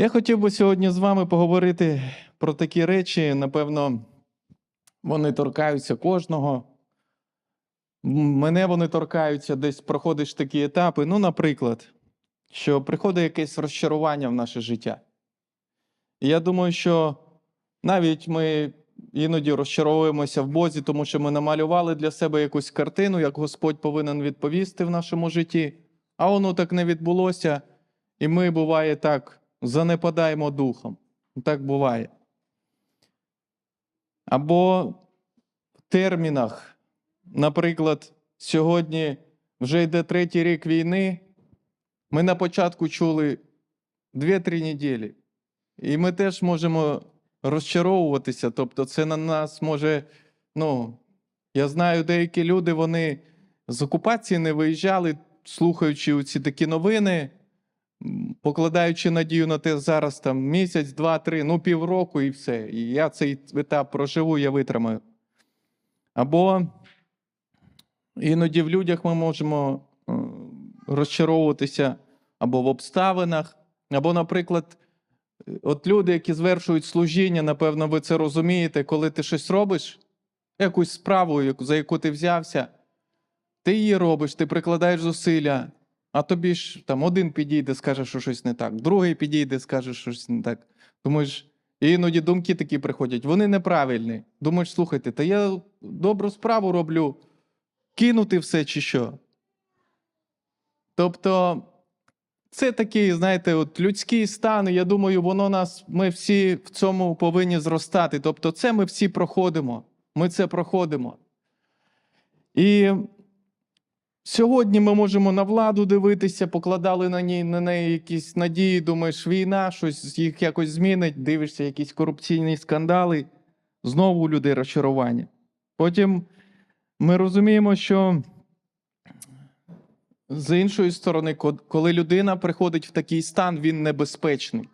Я хотів би сьогодні з вами поговорити про такі речі. Напевно, вони торкаються кожного. Мене вони торкаються, десь проходиш такі етапи. Ну, наприклад, що приходить якесь розчарування в наше життя. І я думаю, що навіть ми іноді розчаровуємося в Бозі, тому що ми намалювали для себе якусь картину, як Господь повинен відповісти в нашому житті, а воно так не відбулося, і ми, буває, так занепадаємо духом. Так буває. Або в термінах, наприклад, сьогодні вже йде третій рік війни. Ми на початку чули 2-3 неділі. І ми теж можемо розчаровуватися. Тобто, це на нас може. Ну, я знаю, деякі люди вони з окупації не виїжджали, слухаючи ці такі новини, покладаючи надію на те, зараз там місяць, два, три, ну півроку і все. І я цей етап проживу, я витримаю. Або іноді в людях ми можемо е, розчаровуватися або в обставинах, або, наприклад, от люди, які звершують служіння, напевно, ви це розумієте, коли ти щось робиш, якусь справу, за яку ти взявся, ти її робиш, ти прикладаєш зусилля, а тобі ж там один підійде, скаже, що щось не так, другий підійде, скаже, що щось не так. Думаєш, і іноді думки такі приходять, вони неправильні. Думаєш, слухайте, та я добру справу роблю, кинути все чи що. Тобто, це такий, знаєте, от людський стан, я думаю, воно нас, ми всі в цьому повинні зростати. Тобто, це ми всі проходимо. Ми це проходимо. І сьогодні ми можемо на владу дивитися, покладали на, ній, на неї якісь надії, думаєш, війна, щось їх якось змінить, дивишся, якісь корупційні скандали, знову у людей розчарування. Потім ми розуміємо, що з іншої сторони, коли людина приходить в такий стан, він небезпечний.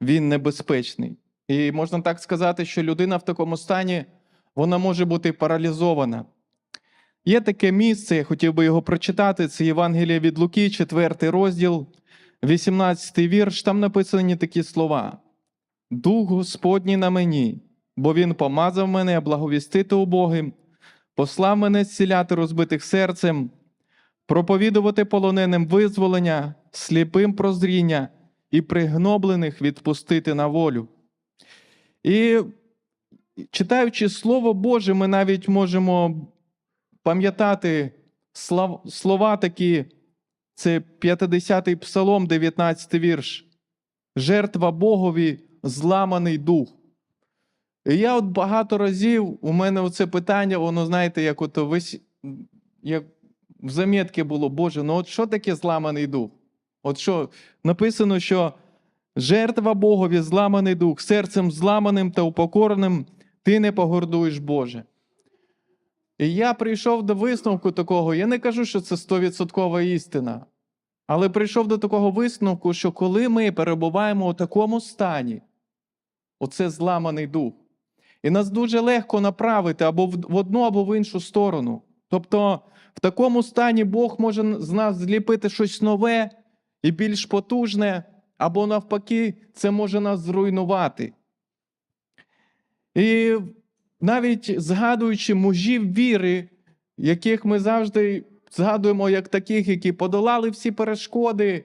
Він небезпечний. І можна так сказати, що людина в такому стані вона може бути паралізована. Є таке місце, я хотів би його прочитати. Це Євангеліє від Луки, 4 розділ, 18 вірш. Там написані такі слова: Дух Господній на мені, бо Він помазав мене благовістити убогим, послав мене зціляти розбитих серцем, проповідувати полоненим визволення, сліпим прозріння і пригноблених відпустити на волю. І читаючи Слово Боже, ми навіть можемо пам'ятати слова такі, це 50-й псалом, 19 вірш. Жертва Богові зламаний дух. І я от багато разів, у мене оце питання, воно, знаєте, як ото весь, як в замітки було, Боже, ну от що таке зламаний дух? От що написано, що жертва Богові зламаний дух, серцем зламаним та упокореним ти не погордуєш Боже. І я прийшов до висновку такого, я не кажу, що це стовідсоткова істина, але прийшов до такого висновку, що коли ми перебуваємо у такому стані, оце зламаний дух, і нас дуже легко направити або в одну, або в іншу сторону. Тобто, в такому стані Бог може з нас зліпити щось нове і більш потужне, або навпаки, це може нас зруйнувати. І навіть згадуючи мужів віри, яких ми завжди згадуємо як таких, які подолали всі перешкоди,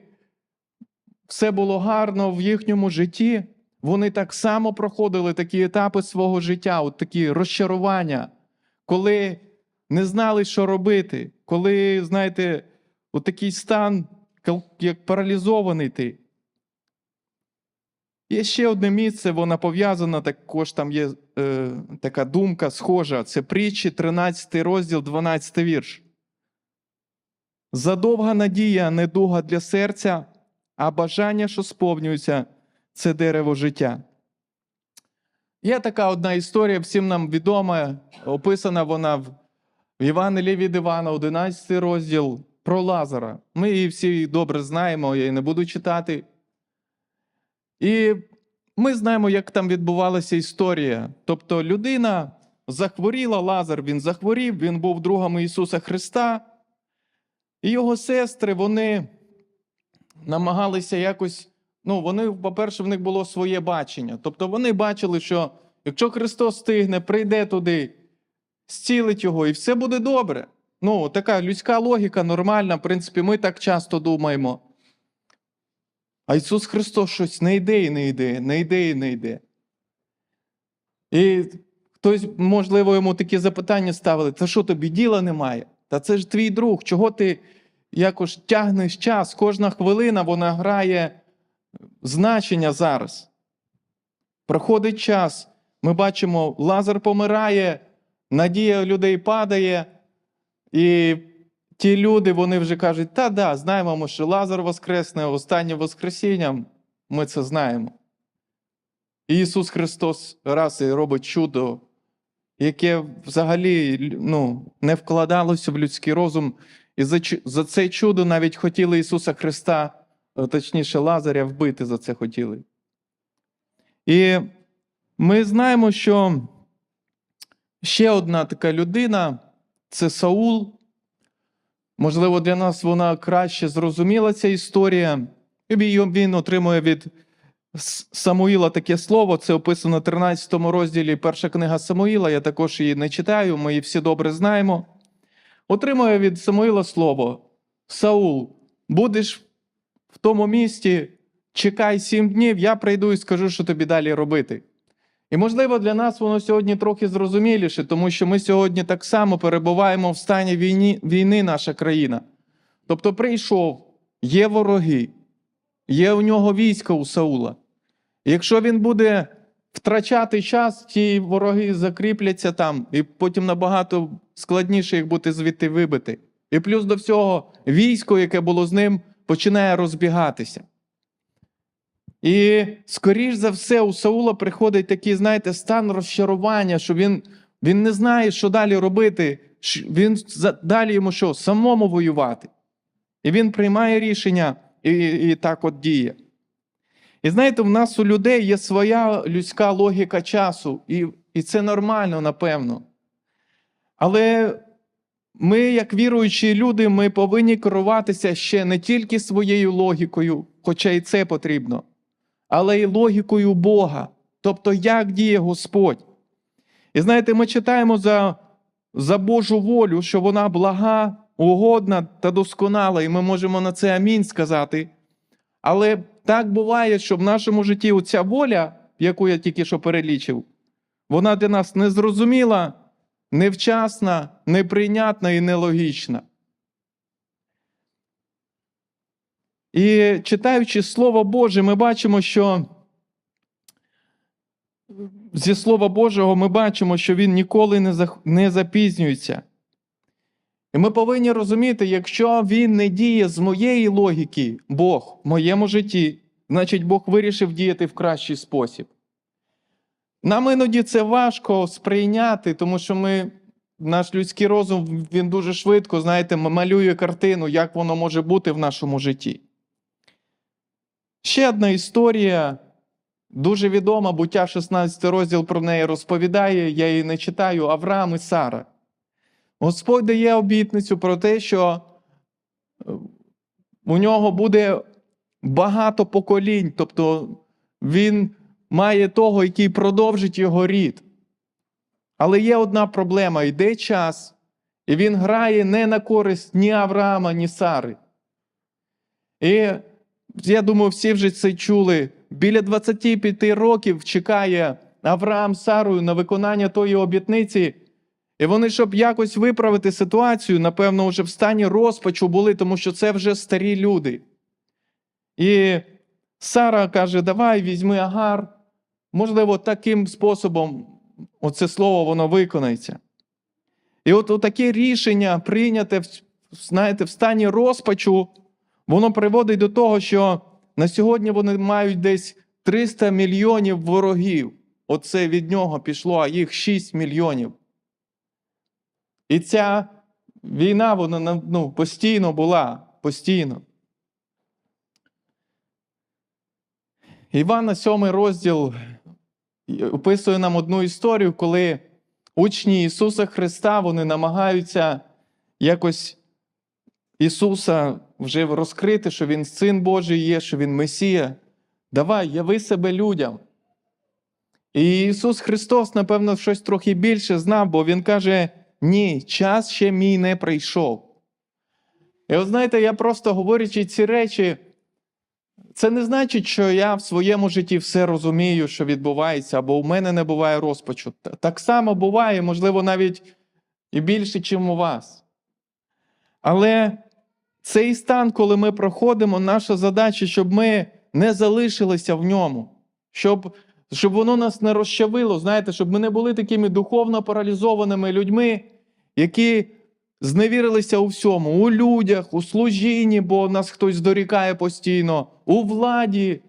все було гарно в їхньому житті, вони так само проходили такі етапи свого життя, от такі розчарування, коли не знали, що робити, коли, знаєте, от такий стан, як паралізований ти. Є ще одне місце, вона пов'язана, також там є е, така думка схожа. Це притчі, 13 розділ, 12 вірш. Задовга надія недуга для серця, а бажання, що сповнюються, це дерево життя. Є така одна історія, всім нам відома, описана вона в Євангелії від Івана, 11 розділ, про Лазара. Ми її всі добре знаємо, я її не буду читати. І ми знаємо, як там відбувалася історія. Тобто людина захворіла, Лазар він захворів, він був другом Ісуса Христа, і його сестри вони намагалися якось ну, вони, по-перше, в них було своє бачення. Тобто вони бачили, що якщо Христос стигне, прийде туди, зцілить його, і все буде добре. Ну, така людська логіка нормальна, в принципі, ми так часто думаємо. А Ісус Христос щось не йде і не йде, не йде і не йде. І хтось, можливо, йому такі запитання ставили: та що тобі діла немає? Та це ж твій друг, чого ти якось тягнеш час? Кожна хвилина вона грає значення зараз. Проходить час, ми бачимо, Лазар помирає, надія людей падає, і ті люди вони вже кажуть: та да, знаємо, ми, що Лазар воскресне останнім Воскресінням, ми це знаємо. І Ісус Христос раз і робить чудо, яке взагалі ну, не вкладалося в людський розум. І за, за це чудо навіть хотіли Ісуса Христа, е, точніше, Лазаря вбити за це хотіли. І ми знаємо, що ще одна така людина це Саул. Можливо, для нас вона краще зрозуміла ця історія. І він отримує від Самуїла таке слово, це описано в 13 розділі перша книга Самуїла. Я також її не читаю, ми її всі добре знаємо. Отримує від Самуїла слово: Саул, будеш в тому місті, чекай сім днів, я прийду і скажу, що тобі далі робити. І можливо, для нас воно сьогодні трохи зрозуміліше, тому що ми сьогодні так само перебуваємо в стані війни, війни наша країна. Тобто прийшов, є вороги, є у нього військо у Саула. Якщо він буде втрачати час, ті вороги закріпляться там, і потім набагато складніше їх буде звідти вибити. І плюс до всього, військо, яке було з ним, починає розбігатися. І, скоріш за все, у Саула приходить такий, знаєте, стан розчарування, що він, він не знає, що далі робити. Він далі йому що? Самому воювати. І він приймає рішення і, і так от діє. І знаєте, в нас у людей є своя людська логіка часу, і, і це нормально, напевно. Але ми, як віруючі люди, ми повинні керуватися ще не тільки своєю логікою, хоча і це потрібно, але й логікою Бога, тобто як діє Господь. І знаєте, ми читаємо за, за Божу волю, що вона блага, угодна та досконала, і ми можемо на це амінь сказати. Але так буває, що в нашому житті оця воля, яку я тільки що перелічив, вона для нас незрозуміла, невчасна, неприйнятна і нелогічна. І читаючи Слово Боже, ми бачимо, що зі Слова Божого ми бачимо, що Він ніколи не запізнюється. І ми повинні розуміти, якщо він не діє з моєї логіки, Бог в моєму житті, значить Бог вирішив діяти в кращий спосіб. Нам іноді це важко сприйняти, тому що ми, наш людський розум він дуже швидко, знаєте, малює картину, як воно може бути в нашому житті. Ще одна історія, дуже відома, буття 16 розділ про неї розповідає, я її не читаю, Авраам і Сара. Господь дає обітницю про те, що е, у нього буде багато поколінь, тобто він має того, який продовжить його рід. Але є одна проблема: йде час, і він грає не на користь ні Авраама, ні Сари. І я думаю, всі вже це чули. Біля 25 років чекає Авраам Сарою на виконання тої обітниці. І вони, щоб якось виправити ситуацію, напевно, вже в стані розпачу були, тому що це вже старі люди. І Сара каже: Давай візьми агар. Можливо, таким способом оце слово воно виконається. І от таке рішення, прийняте знаєте, в стані розпачу, воно приводить до того, що на сьогодні вони мають десь 300 мільйонів ворогів. Оце від нього пішло, а їх 6 мільйонів. І ця війна, вона ну, постійно була, постійно. Івана, 7 розділ описує нам одну історію, коли учні Ісуса Христа вони намагаються якось Ісуса вже розкрити, що Він Син Божий є, що Він Месія. давай, яви себе людям. І Ісус Христос, напевно, щось трохи більше знав, бо Він каже: ні, час ще мій не прийшов. І от знаєте, я просто говорячи ці речі, це не значить, що я в своєму житті все розумію, що відбувається, або у мене не буває розпачу. Так само буває, можливо, навіть і більше, ніж у вас. Але цей стан, коли ми проходимо, наша задача, щоб ми не залишилися в ньому, щоб, щоб воно нас не розчавило, знаєте, щоб ми не були такими духовно паралізованими людьми, які зневірилися у всьому, у людях, у служінні, бо нас хтось дорікає постійно, у владі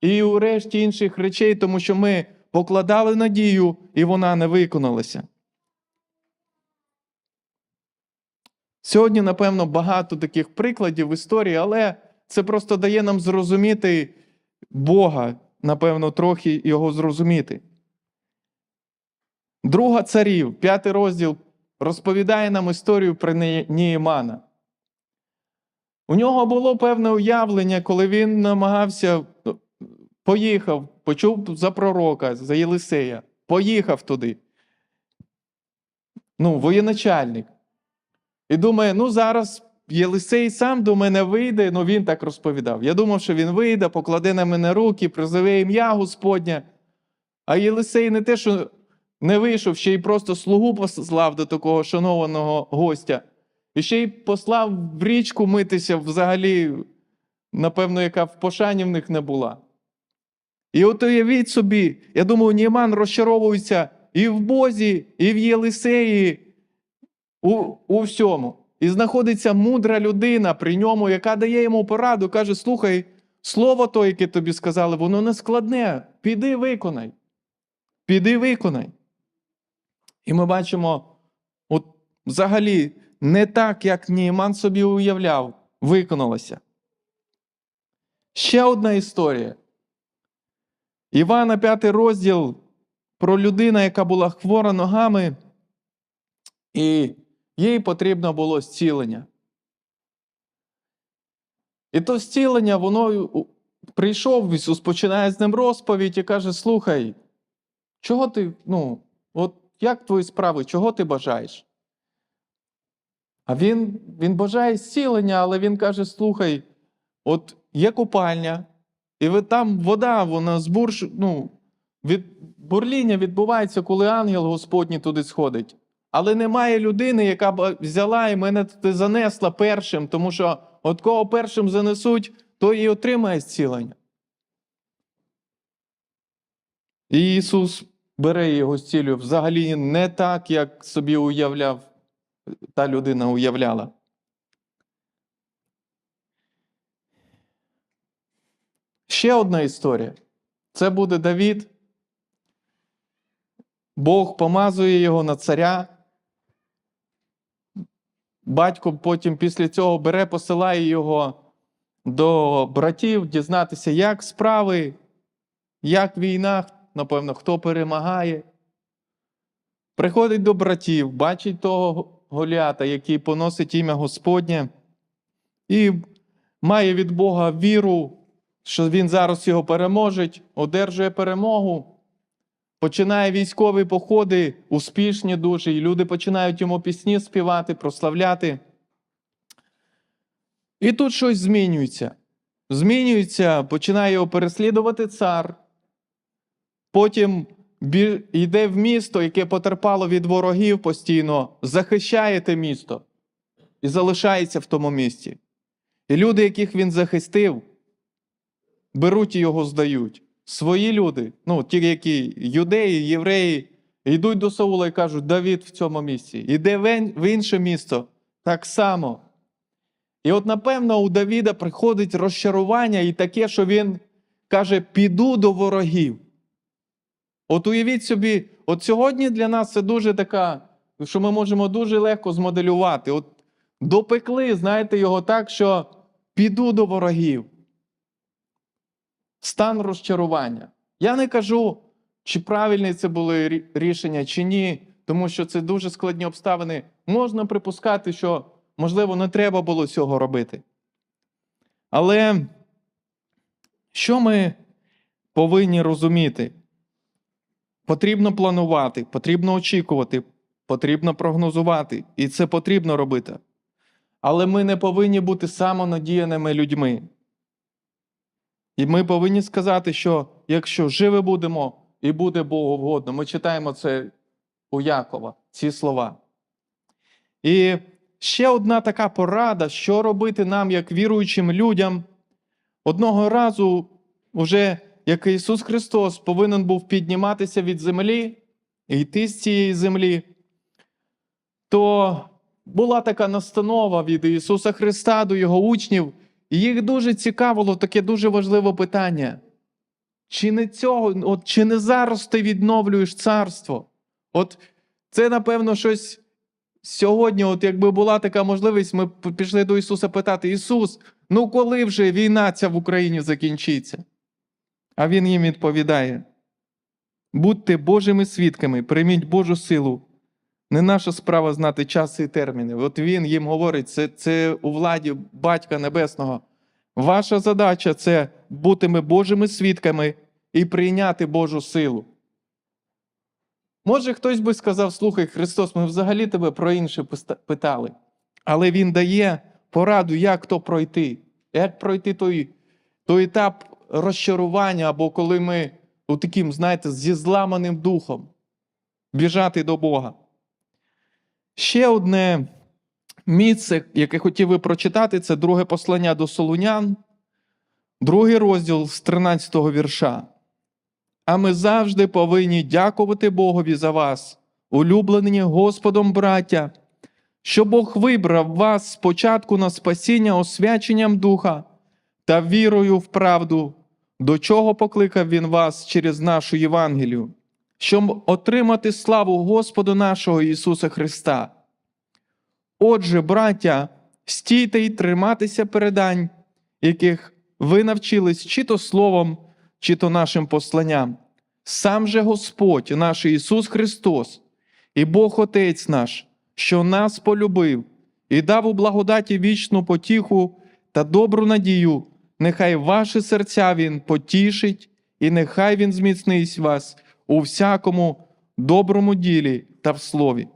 і у решті інших речей, тому що ми покладали надію, і вона не виконалася. Сьогодні, напевно, багато таких прикладів в історії, але це просто дає нам зрозуміти Бога, напевно, трохи його зрозуміти. Друга царів, п'ятий розділ, розповідає нам історію про Ніємана. У нього було певне уявлення, коли він намагався, ну, поїхав, почув за пророка, за Єлисея, поїхав туди. Ну, воєначальник. І думає, ну зараз Єлисей сам до мене вийде, ну він так розповідав. Я думав, що він вийде, покладе на мене руки, призове ім'я Господнє. А Єлисей не те, що не вийшов, ще й просто слугу послав до такого шанованого гостя. І ще й послав в річку митися взагалі, напевно, яка в пошані в них не була. І от уявіть собі, я думаю, Німан розчаровується і в Бозі, і в Єлисеї, у, у всьому. І знаходиться мудра людина при ньому, яка дає йому пораду, каже: слухай, слово то, яке тобі сказали, воно не складне. Піди виконай. Піди виконай. І ми бачимо, от взагалі, не так, як Німан собі уявляв, виконалося. Ще одна історія. Івана, п'ятий розділ про людину, яка була хвора ногами, і їй потрібно було зцілення. І то зцілення, воно прийшов Ісус, починає з ним розповідь і каже: Слухай, чого ти, ну, от як твої справи, чого ти бажаєш? А він, він бажає зцілення, але він каже: слухай, от є купальня, і ви там вода, вона збурш, ну, від бурління відбувається, коли ангел Господній туди сходить. Але немає людини, яка б взяла і мене занесла першим, тому що от кого першим занесуть, той і отримає зцілення. І Ісус бере його зцілює взагалі не так, як собі уявляв, та людина уявляла. Ще одна історія. Це буде Давід. Бог помазує його на царя. Батько потім після цього бере, посилає його до братів, дізнатися, як справи, як війна, напевно, хто перемагає. Приходить до братів, бачить того Голіата, який поносить ім'я Господнє, і має від Бога віру, що він зараз його переможе, одержує перемогу. Починає військові походи, успішні дуже, і люди починають йому пісні співати, прославляти. І тут щось змінюється. Змінюється, починає його переслідувати цар. Потім йде в місто, яке потерпало від ворогів постійно, захищає те місто і залишається в тому місті. І люди, яких він захистив, беруть і його здають. Свої люди, ну, ті, які юдеї, євреї, йдуть до Саула і кажуть, Давід в цьому місці. Іде в інше місто так само. І от, напевно, у Давіда приходить розчарування і таке, що він каже: піду до ворогів. От уявіть собі, от сьогодні для нас це дуже така, що ми можемо дуже легко змоделювати. От допекли, знаєте, його так, що піду до ворогів. Стан розчарування. Я не кажу, чи правильні це були рішення, чи ні, тому що це дуже складні обставини. Можна припускати, що, можливо, не треба було цього робити. Але що ми повинні розуміти. Потрібно планувати, потрібно очікувати, потрібно прогнозувати, і це потрібно робити. Але ми не повинні бути самонадіяними людьми. І ми повинні сказати, що якщо живі будемо і буде Богу вгодно, ми читаємо це у Якова, ці слова. І ще одна така порада, що робити нам, як віруючим людям. Одного разу, уже як Ісус Христос повинен був підніматися від землі і йти з цієї землі, то була така настанова від Ісуса Христа до Його учнів, і їх дуже цікавило таке дуже важливе питання. Чи не цього, от, чи не зараз ти відновлюєш царство? От це, напевно, щось сьогодні, от якби була така можливість, ми пішли до Ісуса питати: Ісус, ну коли вже війна ця в Україні закінчиться? А Він їм відповідає: будьте Божими свідками, прийміть Божу силу. Не наша справа знати часи і терміни. От він їм говорить, це, це у владі Батька Небесного. Ваша задача це бути ми Божими свідками і прийняти Божу силу. Може, хтось би сказав: слухай, Христос, ми взагалі тебе про інше питали. Але Він дає пораду, як то пройти, як пройти той, той етап розчарування, або коли ми у таким, знаєте, зі зламаним духом біжати до Бога. Ще одне місце, яке хотів би прочитати, це друге послання до Солунян, другий розділ з 13 вірша. А ми завжди повинні дякувати Богові за вас, улюблені Господом браття, що Бог вибрав вас спочатку на спасіння освяченням Духа та вірою в правду, до чого покликав Він вас через нашу Євангелію, щоб отримати славу Господу нашого Ісуса Христа. Отже, браття, стійте й триматися передань, яких ви навчились чи то словом, чи то нашим посланням. Сам же Господь, наш Ісус Христос, і Бог Отець наш, що нас полюбив і дав у благодаті вічну потіху та добру надію, нехай ваші серця Він потішить, і нехай Він зміцнить вас у всякому доброму ділі та в слові.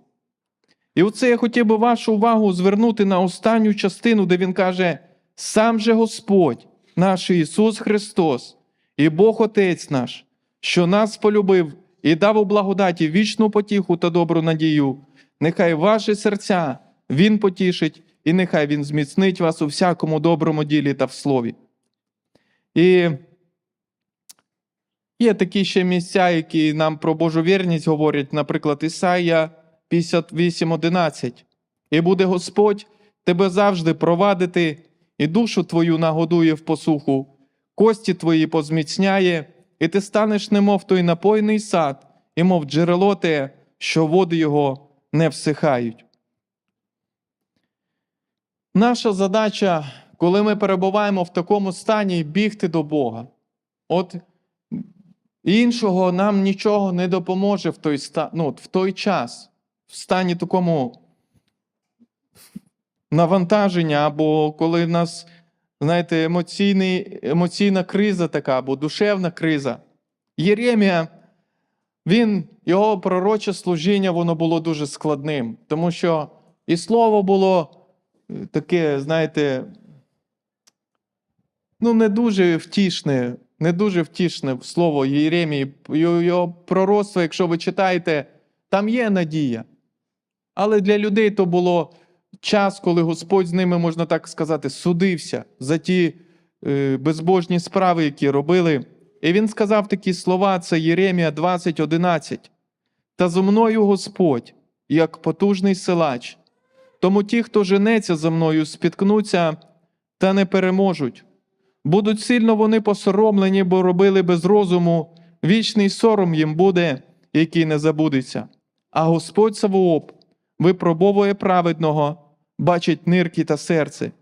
І оце я хотів би вашу увагу звернути на останню частину, де він каже: сам же Господь, наш Ісус Христос, і Бог Отець наш, що нас полюбив і дав у благодаті вічну потіху та добру надію. Нехай ваші серця Він потішить, і нехай Він зміцнить вас у всякому доброму ділі та в слові. І є такі ще місця, які нам про Божу вірність говорять, наприклад, Ісая 58.11. І буде Господь тебе завжди провадити, і душу твою нагодує в посуху, кості твої позміцняє, і ти станеш немов той напойний сад, і мов джерело те, що води його не всихають. Наша задача, коли ми перебуваємо в такому стані, бігти до Бога. От іншого нам нічого не допоможе в той, ну, в той час, в стані такому навантаження, або коли в нас, знаєте, емоційний, емоційна криза така, або душевна криза. Єремія, він, його пророче служіння, воно було дуже складним, тому що і слово було е, таке, знаєте, ну, не дуже втішне, не дуже втішне слово Єремії. Його пророцтво, якщо ви читаєте, там є надія. Але для людей то було час, коли Господь з ними, можна так сказати, судився за ті е, безбожні справи, які робили. І він сказав такі слова: це Єремія 20.11. Та зо мною Господь, як потужний силач. Тому ті, хто женеться за мною, спіткнуться та не переможуть. Будуть сильно вони посоромлені, бо робили без розуму, вічний сором їм буде, який не забудеться. А Господь Савооп випробовує праведного, бачить нирки та серце.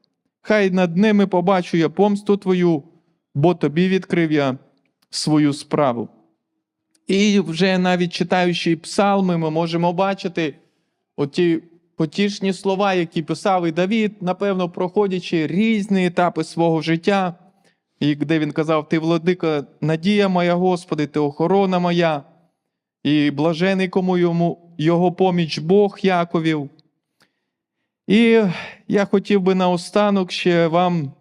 Хай над ними побачу я помсту твою, бо тобі відкрив я свою справу. І вже навіть читаючи псалми, ми можемо бачити оті потішні слова, які писав і Давід, напевно, проходячи різні етапи свого життя, і де він казав: Ти владика, надія моя, Господи, ти охорона моя, і блажений кому йому його поміч Бог Яковів. І я хотів би наостанок ще вам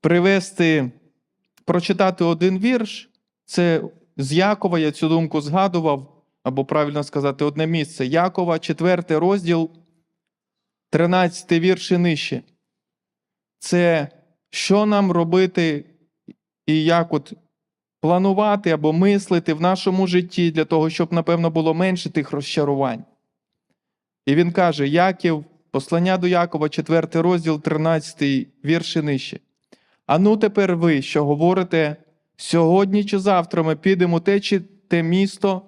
привести, прочитати один вірш. Це з Якова, я цю думку згадував, або правильно сказати, одне місце. Якова, 4 розділ, 13 вірш і нижче. Це що нам робити і як от планувати або мислити в нашому житті для того, щоб, напевно, було менше тих розчарувань. І він каже: Яків, послання до Якова, 4 розділ, 13 вірш і нижче. А ну тепер ви, що говорите, сьогодні чи завтра ми підемо те чи те місто,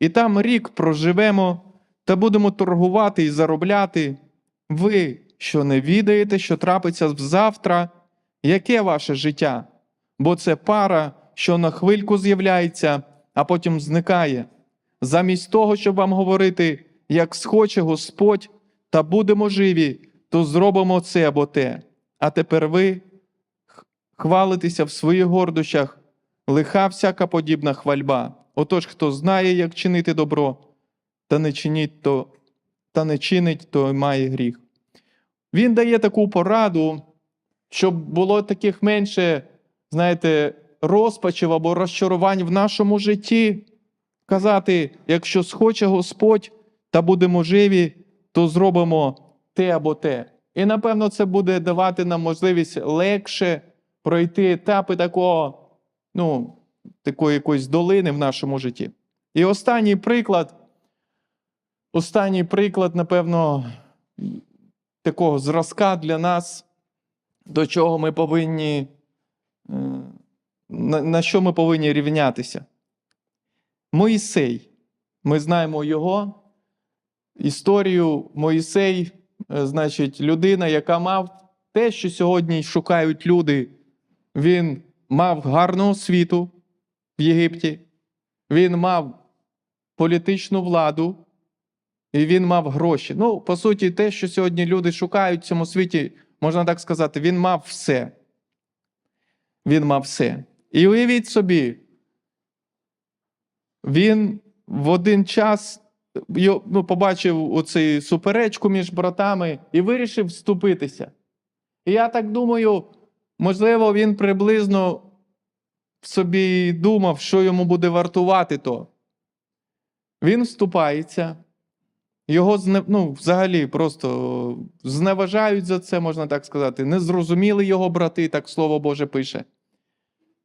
і там рік проживемо та будемо торгувати і заробляти. Ви, що не відаєте, що трапиться завтра, яке ваше життя? Бо це пара, що на хвильку з'являється, а потім зникає. Замість того, щоб вам говорити, як схоче Господь, та будемо живі, то зробимо це або те. А тепер ви хвалитеся в своїх гордощах, лиха всяка подібна хвальба. Отож, хто знає, як чинити добро, та не чинить то, та не чинить, то має гріх. Він дає таку пораду, щоб було таких менше, знаєте, розпачів або розчарувань в нашому житті. Казати, якщо схоче Господь та будемо живі, то зробимо те або те. І напевно це буде давати нам можливість легше пройти етапи такого, ну, такої якоїсь долини в нашому житті. І останній приклад, останній приклад, напевно, такого зразка для нас, до чого ми повинні, е, на, що ми повинні рівнятися. Моїсей. Ми знаємо його історію. Моїсей, е, значить, людина, яка мав те, що сьогодні шукають люди. Він мав гарну освіту в Єгипті, він мав політичну владу, і він мав гроші. Ну, по суті, те, що сьогодні люди шукають в цьому світі, можна так сказати, він мав все. Він мав все. І уявіть собі, він в один час ну, побачив оцю суперечку між братами і вирішив вступитися. І я так думаю, можливо, він приблизно в собі думав, що йому буде вартувати то. Він вступається, його зне, ну, взагалі просто зневажають за це, можна так сказати. Не зрозуміли його брати, так слово Боже пише.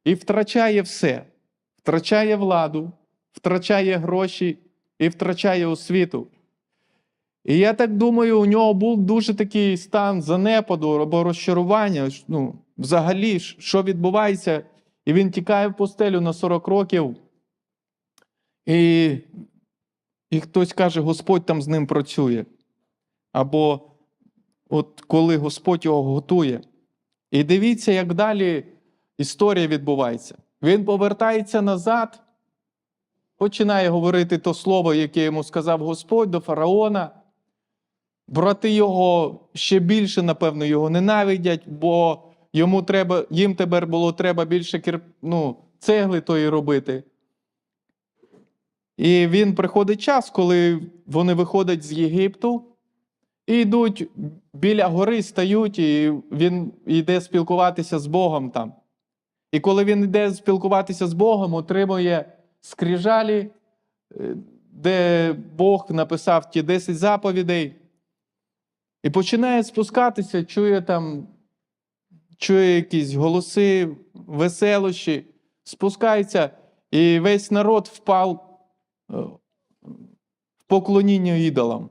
І втрачає все. Втрачає владу, втрачає гроші і втрачає освіту. І я так думаю, у нього був дуже такий стан занепаду або розчарування. Ну, взагалі, що відбувається, і він тікає в постелю на 40 років. І, і хтось каже, Господь там з ним працює. Або от коли Господь його готує. І дивіться, як далі історія відбувається. Він повертається назад, починає говорити то слово, яке йому сказав Господь до фараона. Брати його ще більше, напевно, його ненавидять, бо йому треба, їм тепер було треба більше ну, цегли тої робити. І він приходить час, коли вони виходять з Єгипту і йдуть біля гори, стають, і він йде спілкуватися з Богом там. І коли він йде спілкуватися з Богом, отримує скрижалі, е, де Бог написав ті 10 заповідей, і починає спускатися, чує там, чує якісь голоси, веселощі, спускається, і весь народ впав в поклоніння ідолам.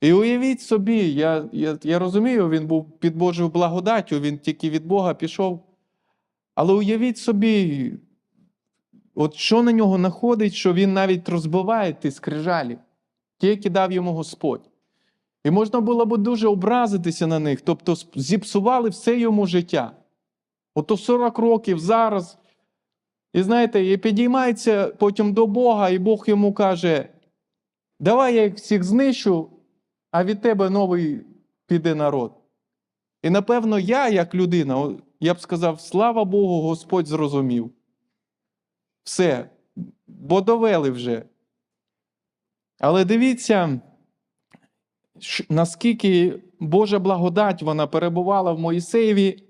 І уявіть собі, я, я, я розумію, він був під Божою благодаттю, він тільки від Бога пішов. Але уявіть собі, от що на нього находить, що він навіть розбиває ті скрижалі, ті, які дав йому Господь. І можна було б дуже образитися на них, тобто зіпсували все йому життя. Ото 40 років зараз. І знаєте, і підіймається потім до Бога, і Бог йому каже: Давай я їх всіх знищу, а від тебе новий піде народ. І напевно, я, як людина, я б сказав, слава Богу, Господь зрозумів. Все, бо довели вже. Але дивіться, наскільки Божа благодать вона перебувала в Моїсеєві,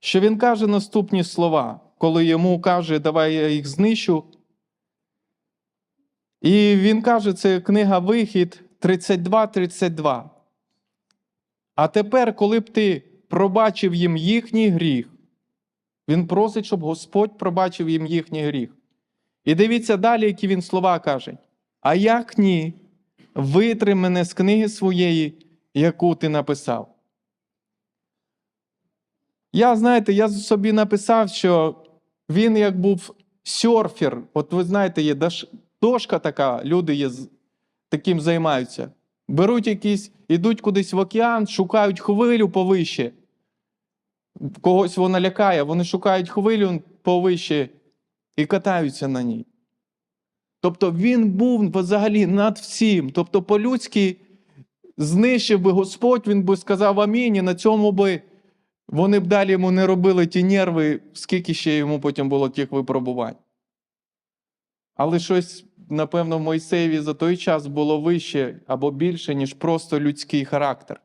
що він каже наступні слова, коли йому каже, давай я їх знищу. І він каже, це книга Вихід 32-32. А тепер, коли б ти пробачив їм їхній гріх, він просить, щоб Господь пробачив їм їхній гріх. І дивіться далі, які він слова каже: А як ні, витри мене з книги своєї, яку ти написав. Я, знаєте, я собі написав, що він як був серфер. От ви знаєте, є дошка така, люди є, таким займаються. Беруть якісь, ідуть кудись в океан, шукають хвилю повище. Когось вона лякає, вони шукають хвилю повище і катаються на ній. Тобто він був взагалі над всім. Тобто, по-людськи знищив би Господь, він би сказав амінь, і на цьому би вони б далі йому не робили ті нерви, скільки ще йому потім було тих випробувань. Але щось, напевно, в Мойсеєві за той час було вище або більше, ніж просто людський характер.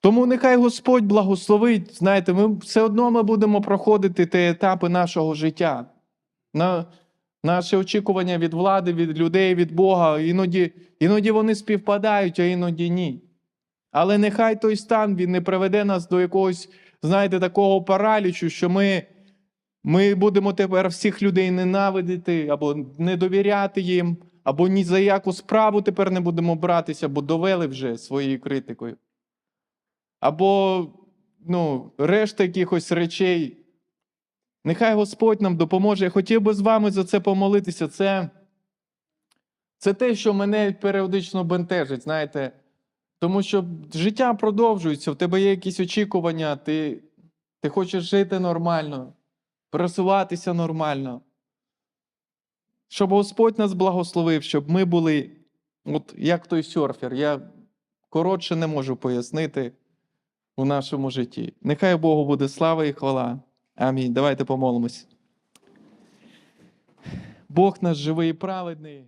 Тому нехай Господь благословить, знаєте, ми все одно ми будемо проходити ті етапи нашого життя. На, наше очікування від влади, від людей, від Бога, іноді, іноді вони співпадають, а іноді ні. Але нехай той стан він не приведе нас до якогось, знаєте, такого паралічу, що ми, ми будемо тепер всіх людей ненавидіти, або не довіряти їм, або ні за яку справу тепер не будемо братися, бо довели вже своєю критикою. Або ну, решта якихось речей. Нехай Господь нам допоможе. Я хотів би з вами за це помолитися. Це, це те, що мене періодично бентежить, знаєте. Тому що життя продовжується, в тебе є якісь очікування, ти, ти хочеш жити нормально, пересуватися нормально. Щоб Господь нас благословив, щоб ми були, от як той серфер, я коротше не можу пояснити у нашому житті. Нехай Богу буде слава і хвала. Амінь. Давайте помолимось. Бог наш живий і праведний.